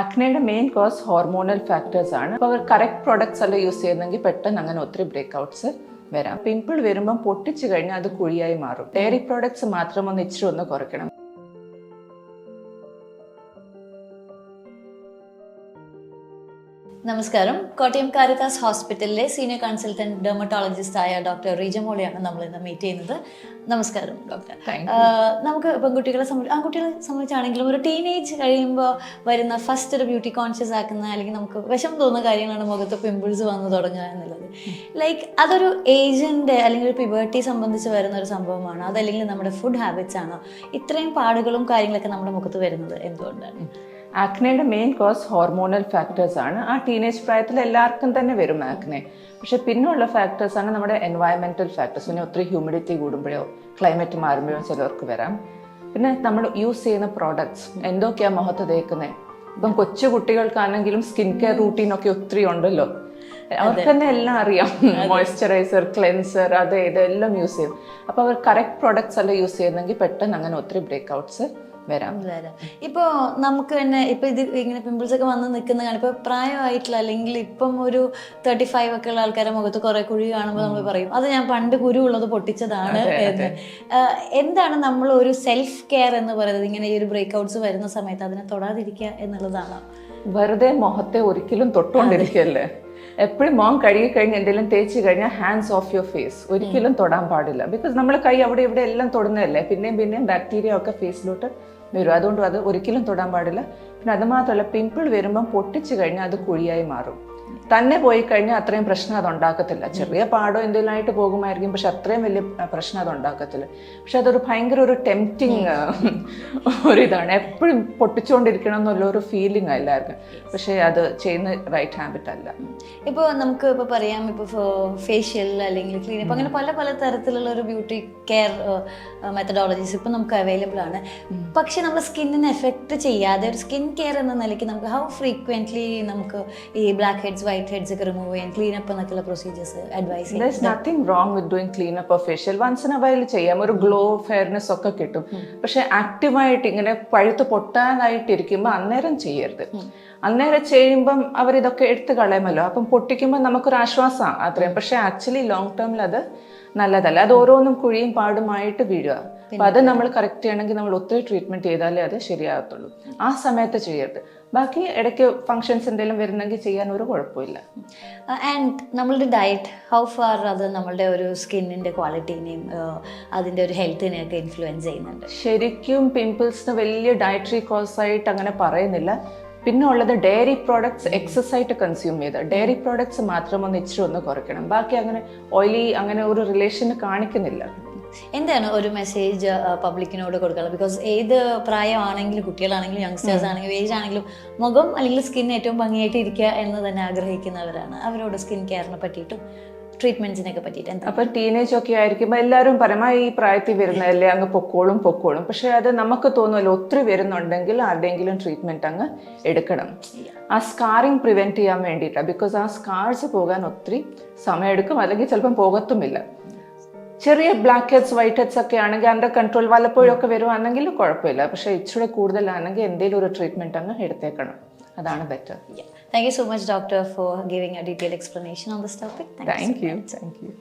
ആക്നയുടെ main cause hormonal factors ആണ്. അപ്പോൾ അവർ കറക്റ്റ് പ്രോഡക്ട്സ് അല്ല യൂസ് ചെയ്യുന്നെങ്കിൽ പെട്ടെന്ന് അങ്ങനെ ഒത്തിരി ബ്രേക്ക് ഔട്ട്സ് വരാം. പിമ്പിൾ വരുമ്പം പൊട്ടിച്ചു കഴിഞ്ഞാൽ അത് കുഴിയായി മാറും. ഡയറി പ്രോഡക്ട്സ് മാത്രം ഒന്ന് ഇച്ചിരി ഒന്ന് കുറയ്ക്കണം. നമസ്കാരം. കോട്ടയം കാരിത്താസ് ഹോസ്പിറ്റലിലെ സീനിയർ കൺസൾട്ടന്റ് ഡെർമറ്റോളജിസ്റ്റ് ആയ ഡോക്ടർ റീജ മോളിയാണ് നമ്മൾ ഇന്ന് മീറ്റ് ചെയ്യുന്നത്. നമസ്കാരം ഡോക്ടർ. നമുക്ക് പെൺകുട്ടികളെ സംബന്ധിച്ച് ആൺകുട്ടികളെ സംബന്ധിച്ചാണെങ്കിലും ഒരു ടീനേജ് കഴിയുമ്പോൾ വരുന്ന ഫസ്റ്റ് ഒരു ബ്യൂട്ടി കോൺഷ്യസ് ആക്കുന്ന അല്ലെങ്കിൽ നമുക്ക് വിഷം തോന്നുന്ന കാര്യങ്ങളാണ് മുഖത്ത് പിമ്പിൾസ് വന്ന് തുടങ്ങുക എന്നുള്ളത്. ലൈക്ക് അതൊരു ഏജിന്റെ അല്ലെങ്കിൽ ഒരു പിബേർട്ടി സംബന്ധിച്ച് വരുന്ന ഒരു സംഭവമാണോ. അതല്ലെങ്കിൽ നമ്മുടെ ഫുഡ് ഹാബിറ്റ്സ് ആണോ? ഇത്രയും പാടുകളും കാര്യങ്ങളൊക്കെ നമ്മുടെ മുഖത്ത് വരുന്നത് എന്തുകൊണ്ടാണ്? ആക്നയുടെ മെയിൻ കോസ് ഹോർമോണൽ ഫാക്ടേഴ്സ് ആണ്. ആ ടീനേജ് പ്രായത്തിൽ എല്ലാവർക്കും തന്നെ വരും ആക്നെ. പക്ഷെ പിന്നെയുള്ള ഫാക്ടേഴ്സ് ആണ് നമ്മുടെ എൻവയറമെന്റൽ ഫാക്ടേഴ്സ് പിന്നെ ഒത്തിരി ഹ്യൂമിഡിറ്റി കൂടുമ്പോഴോ ക്ലൈമറ്റ് മാറുമ്പോഴോ ചിലവർക്ക് വരാം. പിന്നെ നമ്മൾ യൂസ് ചെയ്യുന്ന പ്രോഡക്ട്സ് എന്തൊക്കെയാ മുഖത്ത് തേക്കുന്നത് ഇപ്പം കൊച്ചു കുട്ടികൾക്കാണെങ്കിലും സ്കിൻ കെയർ റൂട്ടീൻ ഒക്കെ ഒത്തിരി ഉണ്ടല്ലോ. അവർക്ക് തന്നെ എല്ലാം അറിയാം. മോയ്സ്ചറൈസർ ക്ലെൻസർ അതെ ഇതെല്ലാം യൂസ് ചെയ്യും. അപ്പോൾ അവർ കറക്റ്റ് പ്രോഡക്ട്സ് അല്ല യൂസ് ചെയ്യുന്നെങ്കിൽ പെട്ടെന്ന് അങ്ങനെ ഒത്തിരി ബ്രേക്ക് ഔട്ട്സ് വരാം. വരാം. ഇപ്പോൾ നമുക്ക് തന്നെ ഇപ്പൊ ഇത് ഇങ്ങനെ പിമ്പിൾസ് ഒക്കെ വന്ന് നിൽക്കുന്ന കാണാം ഇപ്പൊ പ്രായമായിട്ടുള്ള അല്ലെങ്കിൽ ഇപ്പം ഒരു തേർട്ടി ഫൈവ് ഒക്കെ ഉള്ള ആൾക്കാരെ മുഖത്ത് കുറെ കുഴി കാണുമ്പോൾ നമ്മൾ പറയും അത് ഞാൻ പണ്ട് കുരു ഉള്ളത് പൊട്ടിച്ചതാണ് എന്ന്. എന്താണ് നമ്മൾ ഒരു സെൽഫ് കെയർ എന്ന് പറയുന്നത്? ഇങ്ങനെ ഈ ഒരു ബ്രേക്ക് ഔട്ട്സ് വരുന്ന സമയത്ത് അതിനെ തൊടാതിരിക്കുക എന്നുള്ളതാണ്. വെറുതെ മുഖത്തെ ഒരിക്കലും തൊട്ടുകൊണ്ടിരിക്കുകയല്ലേ? എപ്പോഴും മോം കഴുകി കഴിഞ്ഞ് എന്തെങ്കിലും തേച്ച് കഴിഞ്ഞാൽ ഹാൻഡ്സ് ഓഫ് യുവർ ഫേസ് ഒരിക്കലും തൊടാൻ പാടില്ല. ബിക്കോസ് നമ്മൾ കൈ അവിടെ ഇവിടെ എല്ലാം തൊടുന്നതല്ലേ? പിന്നെയും പിന്നെയും ബാക്ടീരിയ ഒക്കെ ഫേസിലോട്ട് വരും. അതുകൊണ്ട് അത് ഒരിക്കലും തൊടാൻ പാടില്ല. പിന്നെ അത് മാത്രമല്ല പിമ്പിൾ വരുമ്പം പൊട്ടിച്ചു കഴിഞ്ഞാൽ അത് കുഴിയായി മാറും. തന്നെ പോയി കഴിഞ്ഞാൽ അത്രയും പ്രശ്നം അത് ഉണ്ടാക്കത്തില്ല ചെറിയ പാടോ എന്തെങ്കിലും ആയിട്ട് പോകുമായിരിക്കും. പക്ഷെ അത്രയും വലിയ പ്രശ്നം അത് ഉണ്ടാക്കത്തില്ല പക്ഷെ അതൊരു ഭയങ്കര ഒരു ടെംപ്റ്റിങ് ഒരു ഇതാണ്. എപ്പോഴും പൊട്ടിച്ചുകൊണ്ടിരിക്കണം എന്നുള്ള ഒരു ഫീലിംഗ് എല്ലാവർക്കും. പക്ഷെ അത് ചെയ്യുന്ന റൈറ്റ് ഹാബിറ്റ് അല്ല. ഇപ്പോൾ നമുക്ക് ഇപ്പോൾ പറയാം ഇപ്പോൾ ഫേഷ്യൽ അല്ലെങ്കിൽ ക്ലീനപ്പ് അങ്ങനെ പല പല തരത്തിലുള്ള ഒരു ബ്യൂട്ടി കെയർ മെത്തഡോളജീസ് ഇപ്പം നമുക്ക് അവൈലബിൾ ആണ്. പക്ഷെ നമ്മൾ സ്കിന്നിനെ എഫക്റ്റ് ചെയ്യാതെ ഒരു സ്കിൻ കെയർ എന്ന നിലയ്ക്ക് നമുക്ക് ഹൗ ഫ്രീക്വന്റ്ലി നമുക്ക് ഈ ബ്ലാക്ക് ഹെഡ്സ് വൈറ്റ് ഹെഡ്സ് ഒക്കെ റിമൂവ് ചെയ്യാൻ ക്ലീൻ അപ്പ് എന്നൊക്കെയുള്ള procedures advise there nothing wrong with doing clean up facial once in while ചെയ്യാം. ഒരു ഗ്ലോ ഫെയർനെസ് ഒക്കെ കിട്ടും. പക്ഷെ ആക്റ്റീവായിട്ട് ഇങ്ങനെ പഴുത്ത് പൊട്ടാനായിട്ടിരിക്കുമ്പോൾ അന്നേരം ചെയ്യരുത്. അന്നേരം ചെയ്യുമ്പം അവരിതൊക്കെ എടുത്തു കളയുമല്ലോ. അപ്പം പൊട്ടിക്കുമ്പോൾ നമുക്കൊരു ആശ്വാസമാണ് അത്രയും പക്ഷെ ആക്ച്വലി ലോങ് ടേമിൽ അത് നല്ലതല്ല? അത് ഓരോന്നും കുഴിയും പാടുമായിട്ട് വീഴുക. അപ്പൊ അത് നമ്മൾ കറക്റ്റ് ചെയ്യണമെങ്കിൽ നമ്മൾ ഒത്തിരി ട്രീറ്റ്മെന്റ് ചെയ്താലേ അത് ശരിയാകത്തുള്ളൂ. ആ സമയത്ത് ചെയ്യരുത്. ബാക്കി ഇടയ്ക്ക് ഫങ്ഷൻസ് എന്തെങ്കിലും വരുന്നെങ്കിൽ ചെയ്യാൻ ഒരു കുഴപ്പമില്ല. ആൻഡ് നമ്മളുടെ ഡയറ്റ് ഹൗ ഫാർ അത് നമ്മളുടെ ഒരു സ്കിന്നിന്റെ ക്വാളിറ്റീനെയും അതിന്റെ ഒരു ഹെൽത്തിനെയൊക്കെ ഇൻഫ്ലുവൻസ് ചെയ്യുന്നുണ്ട്? ശരിക്കും പിമ്പിൾസിന് വലിയ ഡയറ്ററി കോസ് ആയിട്ട് അങ്ങനെ പറയുന്നില്ല. പിന്നെ ഉള്ളത് ഡയറി പ്രോഡക്ട്സ് എക്സസ് ആയിട്ട് കൺസ്യൂം ചെയ്ത്. ഡയറി പ്രോഡക്ട്സ് മാത്രം ഒന്ന് ഇച്ചിരി ഒന്ന് കുറയ്ക്കണം. ബാക്കി അങ്ങനെ ഓയിലി അങ്ങനെ ഒരു റിലേഷന് കാണിക്കുന്നില്ല. എന്താണ് ഒരു മെസ്സേജ് പബ്ലിക്കിനോട് കൊടുക്കുക ബിക്കോസ് ഏത് പ്രായമാണെങ്കിലും കുട്ടികളാണെങ്കിലും യങ്സ്റ്റേഴ്സ് ആണെങ്കിലും ഏജ് ആണെങ്കിലും മുഖം അല്ലെങ്കിൽ സ്കിൻ ഏറ്റവും ഭംഗിയായിട്ട് ഇരിക്കുക എന്ന് തന്നെ ആഗ്രഹിക്കുന്നവരാണ്. അവരോട് സ്കിൻ കെയറിനെ പറ്റിയിട്ടും ട്രീറ്റ്മെന്റ്സിനെയൊക്കെ പറ്റിയിട്ട് അപ്പൊ ടീനേജ് ഒക്കെ ആയിരിക്കുമ്പോൾ എല്ലാവരും പരമായി ഈ പ്രായത്തിൽ വരുന്നതല്ലേ അങ്ങ് പൊക്കോളും പൊക്കോളും. പക്ഷെ അത് നമുക്ക് തോന്നുമല്ലോ ഒത്തിരി വരുന്നുണ്ടെങ്കിൽ ആരുടെയെങ്കിലും ട്രീറ്റ്മെന്റ് അങ്ങ് എടുക്കണം. ആ സ്കാറിങ് പ്രിവെന്റ് ചെയ്യാൻ വേണ്ടിയിട്ടാണ് ബിക്കോസ് ആ സ്കാർസ് പോകാൻ ഒത്തിരി സമയമെടുക്കും അല്ലെങ്കിൽ ചിലപ്പം പോകത്തുമില്ല. ചെറിയ ബ്ലാക്ക് ഹെഡ്സ് വൈറ്റ് ഹെഡ്സ് ഒക്കെ ആണെങ്കിൽ അണ്ടർ കൺട്രോൾ വല്ലപ്പോഴും ഒക്കെ വരുവാണെങ്കിൽ കുഴപ്പമില്ല. പക്ഷെ ഇച്ചിരി കൂടുതലാണെങ്കിൽ എന്തെങ്കിലും ഒരു ട്രീറ്റ്മെന്റ് അങ്ങ് എടുത്തേക്കണം. അതാണ് better thank you so much doctor for giving a detail explanation on this topic thank you thank you